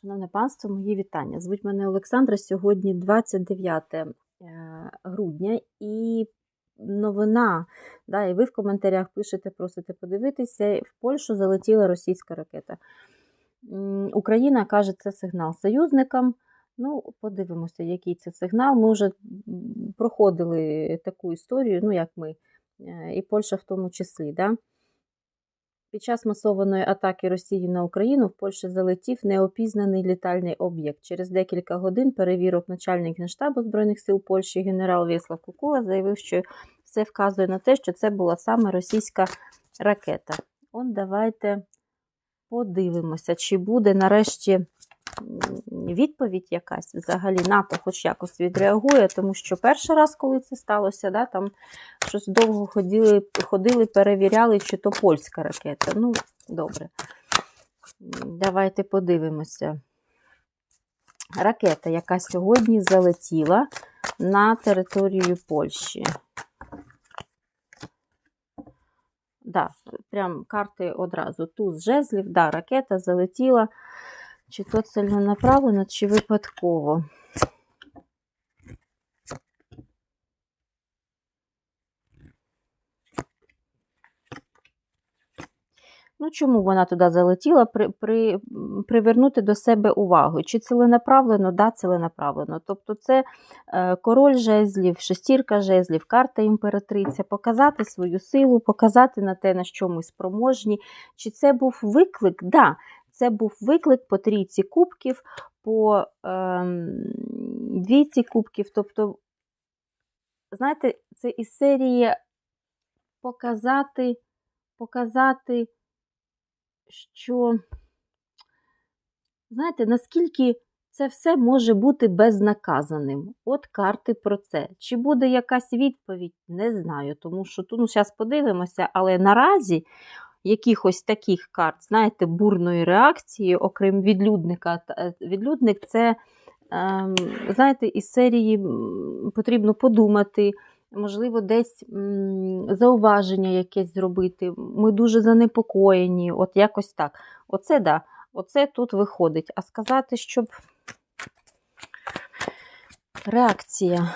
Шановне панство, мої вітання. Звуть мене Олександра. Сьогодні 29 е, грудня і новина. Да, і ви в коментарях пишете, просите подивитися. В Польщу залетіла російська ракета. Україна каже, це сигнал союзникам. Ну, подивимося, який це сигнал. Ми вже проходили таку історію, ну як ми, е, і Польща в тому числі. Да? Під час масованої атаки Росії на Україну в Польщі залетів неопізнаний літальний об'єкт. Через декілька годин перевірок начальник Генштабу Збройних сил Польщі генерал Вєслав Кукула заявив, що все вказує на те, що це була саме російська ракета. От давайте подивимося, чи буде нарешті відповідь якась взагалі НАТО хоч якось відреагує, тому що перший раз, коли це сталося, да, там щось довго ходили, ходили, перевіряли, чи то польська ракета. Ну, добре. Давайте подивимося. Ракета, яка сьогодні залетіла на територію Польщі. Да, прям карти одразу. Туз жезлів, да, ракета залетіла. Чи то цільнонаправлено, чи випадково. Ну, чому вона туди залетіла? При, при, привернути до себе увагу. Чи ціленаправлено? Да, ціленаправлено. Тобто це е, король жезлів, шестірка жезлів, карта імператриця, показати свою силу, показати на те, на що ми спроможні. Чи це був виклик? Да, це був виклик по трійці кубків, по ем, двійці кубків. Тобто, знаєте, це із серії показати, показати, що, знаєте, наскільки це все може бути безнаказаним. От карти про це. Чи буде якась відповідь, не знаю, тому що ну, зараз подивимося, але наразі якихось таких карт, знаєте, бурної реакції, окрім відлюдника. е, Відлюдник це, ем, знаєте, із серії потрібно подумати. Можливо, десь зауваження якесь зробити. Ми дуже занепокоєні, от якось так. Оце да, оце тут виходить. А сказати, щоб реакція.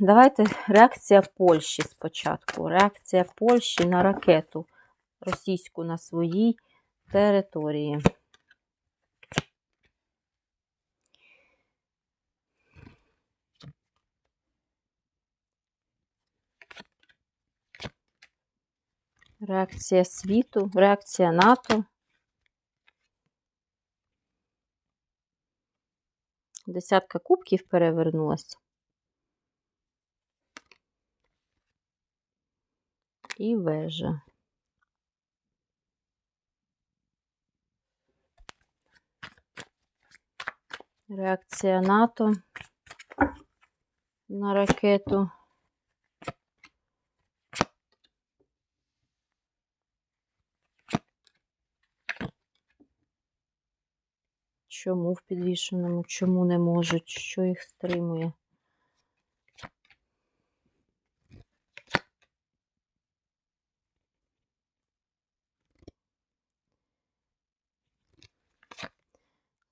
Давайте реакція Польщі спочатку. Реакція Польщі на ракету російську на своїй території. Реакція світу, реакція НАТО. Десятка кубків перевернулася. І вежа. Реакція НАТО на ракету. Чому в підвішеному? Чому не можуть? Що їх стримує?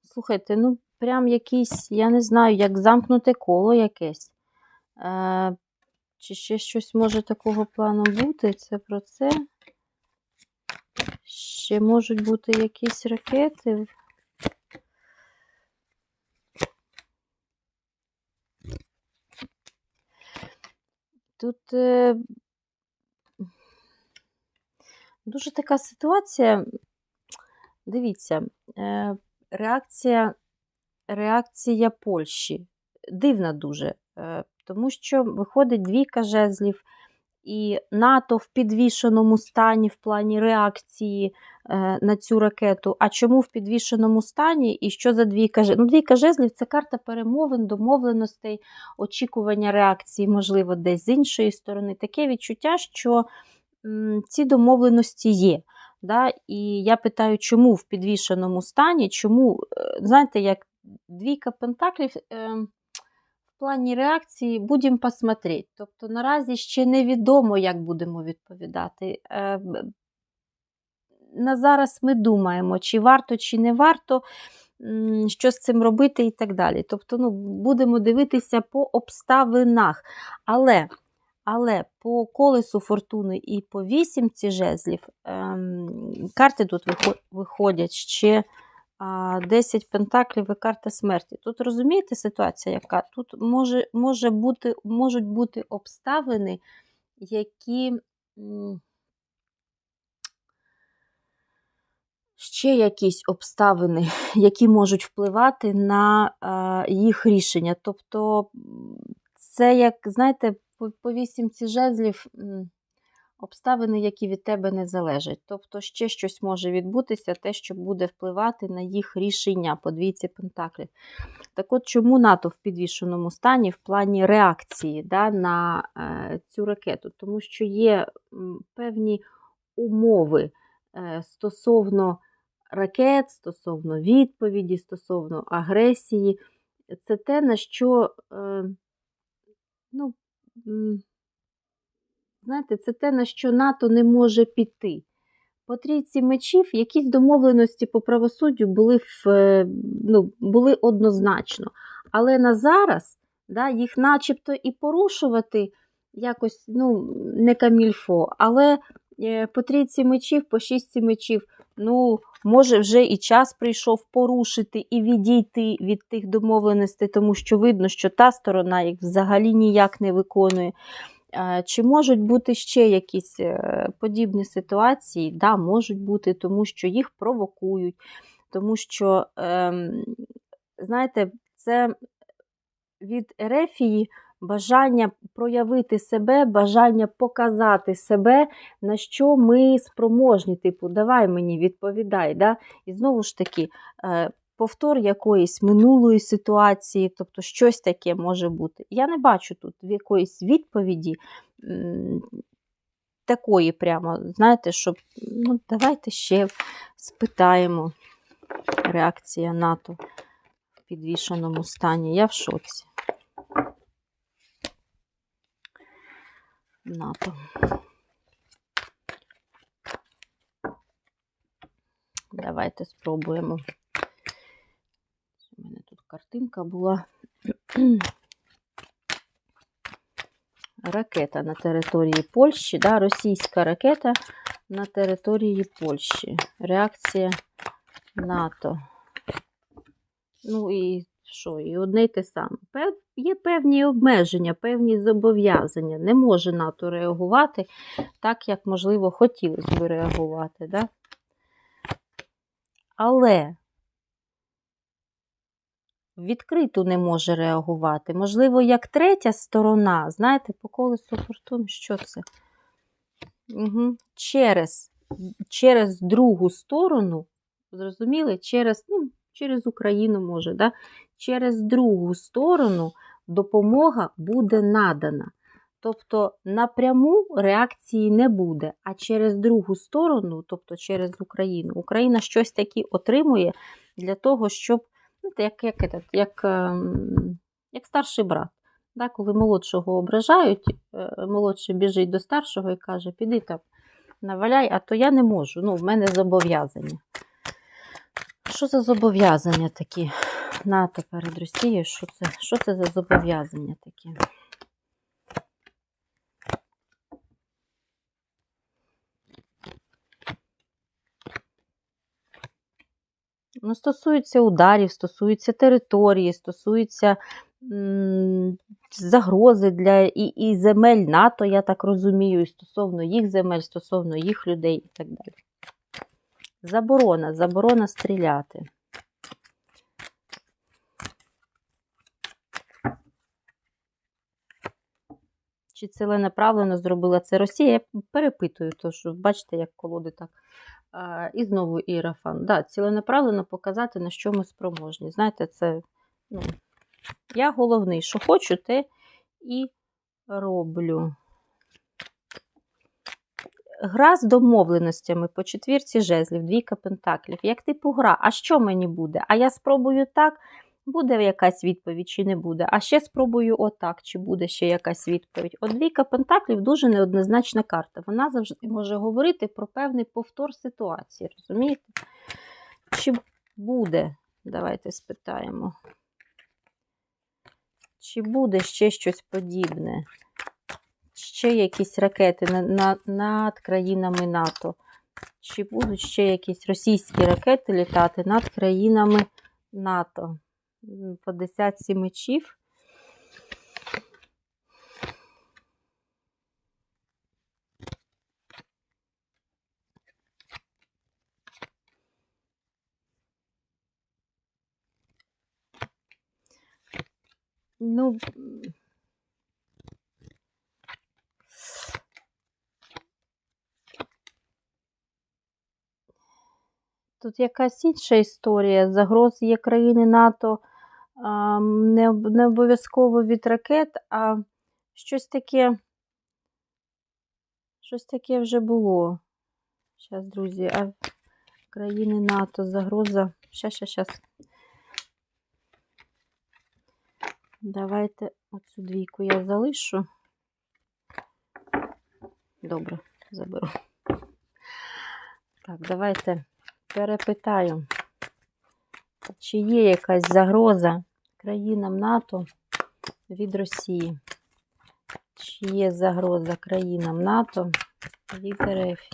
Слухайте, ну прям якийсь, я не знаю, як замкнуте коло якесь. Е, чи ще щось може такого плану бути? Це про це. Ще можуть бути якісь ракети. Тут е, дуже така ситуація. Дивіться, е, реакція, реакція Польщі дивна дуже, е, тому що виходить двійка жезлів, і НАТО в підвішеному стані в плані реакції е, на цю ракету. А чому в підвішеному стані і що за двійка жезлів? Ну, двійка жезлів це карта перемовин, домовленостей, очікування реакції, можливо, десь з іншої сторони. Таке відчуття, що ці домовленості є. Да? І я питаю, чому в підвішеному стані, чому, е, знаєте, як двійка пентаклів е, в плані реакції будемо посмотреть. Тобто наразі ще невідомо, як будемо відповідати. Е, на зараз ми думаємо, чи варто, чи не варто. що з цим робити і так далі. Тобто, ну, будемо дивитися по обставинах. Але, але по колесу фортуни і по вісімці жезлів ем, карти тут виходять ще 10 пентаклів і карта смерті. Тут розумієте ситуація, яка? Тут може, може бути, можуть бути обставини, які. Ще якісь обставини, які можуть впливати на їх рішення. Тобто, це як, знаєте, по, вісімці жезлів обставини, які від тебе не залежать. Тобто, ще щось може відбутися, те, що буде впливати на їх рішення по двійці пентаклів. Так от, чому НАТО в підвішеному стані в плані реакції да, на е, цю ракету? Тому що є певні умови е, стосовно ракет, стосовно відповіді, стосовно агресії. Це те, на що, е, ну, знаєте, це те, на що НАТО не може піти. По трійці мечів якісь домовленості по правосуддю були, в, е, ну, були однозначно. Але на зараз да, їх начебто і порушувати якось ну, не камільфо. Але е, по трійці мечів, по шістці мечів, ну, може, вже і час прийшов порушити і відійти від тих домовленостей, тому що видно, що та сторона їх взагалі ніяк не виконує. Е, Чи можуть бути ще якісь е, подібні ситуації? Да, можуть бути, тому що їх провокують, тому що, ем, знаєте, це від Ерефії бажання проявити себе, бажання показати себе, на що ми спроможні. Типу, давай мені відповідай. Да? І знову ж таки, е, повтор якоїсь минулої ситуації, тобто щось таке може бути. Я не бачу тут якоїсь відповіді такої прямо, знаєте, щоб ну, давайте ще спитаємо реакція НАТО в підвішеному стані. Я в шоці. НАТО. Давайте спробуємо. Картинка була. Ракета на території Польщі, да, російська ракета на території Польщі. Реакція НАТО. Ну і що? І одне й те саме. Є певні обмеження, певні зобов'язання. Не може НАТО реагувати так, як, можливо, хотілося б реагувати. Да? Але відкрито не може реагувати. Можливо, як третя сторона, знаєте, по колесу фортуни, що це? Угу. Через, через другу сторону, зрозуміли, через, ну, через Україну може, да? через другу сторону допомога буде надана. Тобто напряму реакції не буде, а через другу сторону, тобто через Україну, Україна щось таке отримує для того, щоб, як, як, як, як, ем, як старший брат. Да, коли молодшого ображають, е, молодший біжить до старшого і каже, піди там, наваляй, а то я не можу. Ну, в мене зобов'язання. Що за зобов'язання такі? На перед Росією, що це, що це за зобов'язання такі? Ну, стосується ударів, стосується території, стосується загрози для і, і земель НАТО, я так розумію, і стосовно їх земель, стосовно їх людей і так далі. Заборона, заборона стріляти. Чи ціленаправленно зробила це Росія? Я перепитую, тож бачите, як колоди так. І знову іерафан. Да, ціленаправленно показати, на що ми спроможні. Знаєте, це ну, я головний, що хочу, те і роблю. Гра з домовленостями по четвірці жезлів, двійка пентаклів. Як типу гра, а що мені буде? А я спробую так, буде якась відповідь чи не буде. А ще спробую отак, чи буде ще якась відповідь. От двійка пентаклів дуже неоднозначна карта. Вона завжди може говорити про певний повтор ситуації. Розумієте? Чи буде Давайте спитаємо. Чи буде ще щось подібне? Ще якісь ракети на, на, над країнами НАТО? Чи будуть ще якісь російські ракети літати над країнами НАТО? По десятці мечів. Ну, тут якась інша історія. Загроз є країни НАТО не, обов'язково від ракет, а щось таке. Щось таке вже було. Зараз, друзі, а країни НАТО, загроза. Щас, щас, щас. Давайте оцю двійку я залишу. Добре, заберу. Так, давайте перепитаю, чи є якась загроза країнам НАТО від Росії? Чи є загроза країнам НАТО від РФ?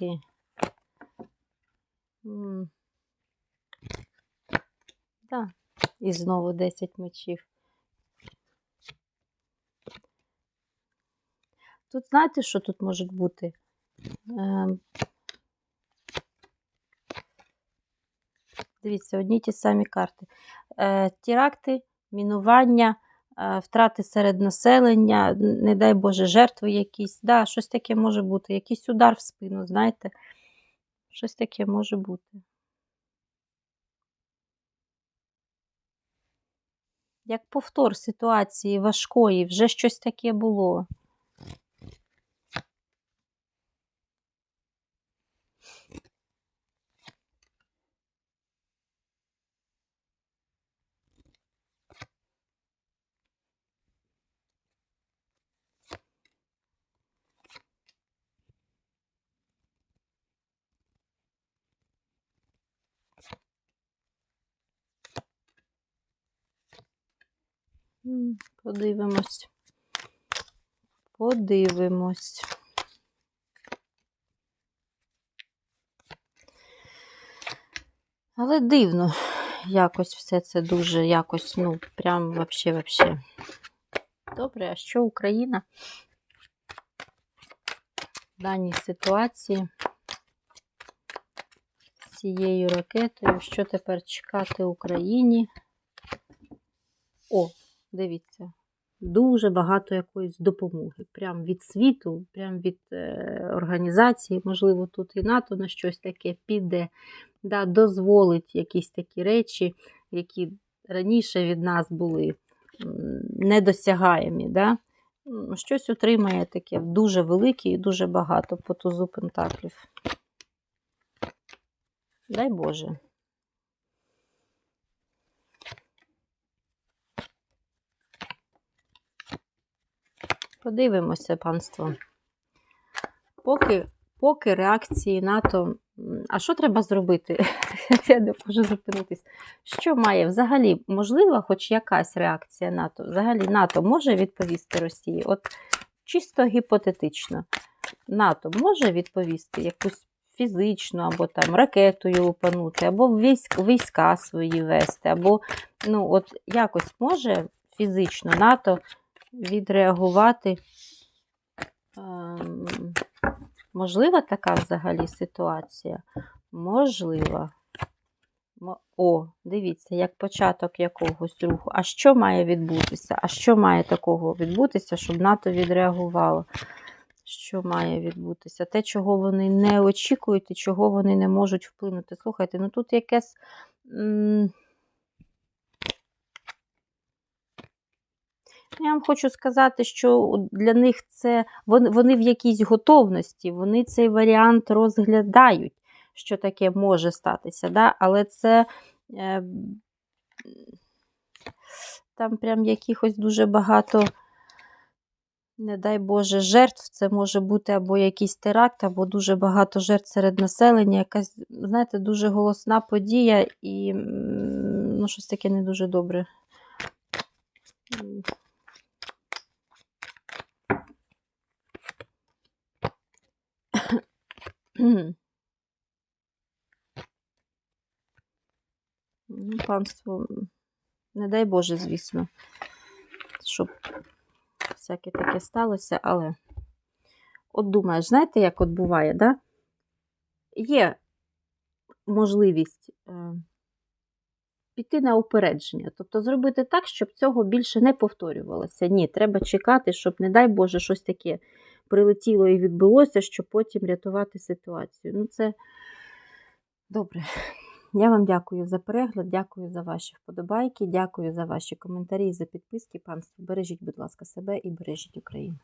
Да. І знову 10 мечів. Тут знаєте, що тут може бути? Дивіться, одні ті самі карти. Е, теракти, мінування, е, втрати серед населення, не дай Боже, жертви якісь. Да, щось таке може бути. Якийсь удар в спину, знаєте. Щось таке може бути. Як повтор ситуації важкої, вже щось таке було. Подивимось. Подивимось. Але дивно, якось все це дуже якось, ну, прям вообще, вообще. Добре, а що Україна в даній ситуації з цією ракетою? Що тепер чекати Україні? О, дивіться, дуже багато якоїсь допомоги. Прям від світу, прям від е, організації, можливо, тут і НАТО на щось таке піде, да, дозволить якісь такі речі, які раніше від нас були недосягаємі. Да? Щось отримає таке дуже велике і дуже багато по тузу пентаклів. Дай Боже. Подивимося, панство. Поки, поки реакції НАТО. А що треба зробити? Я не можу зупинитись. Що має взагалі можлива хоч якась реакція НАТО? Взагалі НАТО може відповісти Росії? От чисто гіпотетично. НАТО може відповісти якусь фізичну, або там ракетою лупанути, або військ, війська свої вести, або ну, от якось може фізично НАТО відреагувати. Ем, можлива така взагалі ситуація? Можлива. О, дивіться, як початок якогось руху. А що має відбутися? А що має такого відбутися, щоб НАТО відреагувало? Що має відбутися? Те, чого вони не очікують і чого вони не можуть вплинути. Слухайте, ну тут якесь. Я вам хочу сказати, що для них це вони, вони в якійсь готовності, вони цей варіант розглядають, що таке може статися. Да? Але це е, там прям якихось дуже багато, не дай Боже, жертв. Це може бути або якийсь теракт, або дуже багато жертв серед населення. Якась, знаєте, дуже голосна подія, і ну, щось таке не дуже добре. Ну, панство, не дай Боже, звісно, щоб всяке таке сталося, але от думаєш, знаєте, як от буває, да? Є можливість е, піти на упередження, тобто зробити так, щоб цього більше не повторювалося. Ні, треба чекати, щоб, не дай Боже, щось таке прилетіло і відбулося, щоб потім рятувати ситуацію. Ну, це добре. Я вам дякую за перегляд, дякую за ваші вподобайки, дякую за ваші коментарі за підписки. Панство, бережіть, будь ласка, себе і бережіть Україну.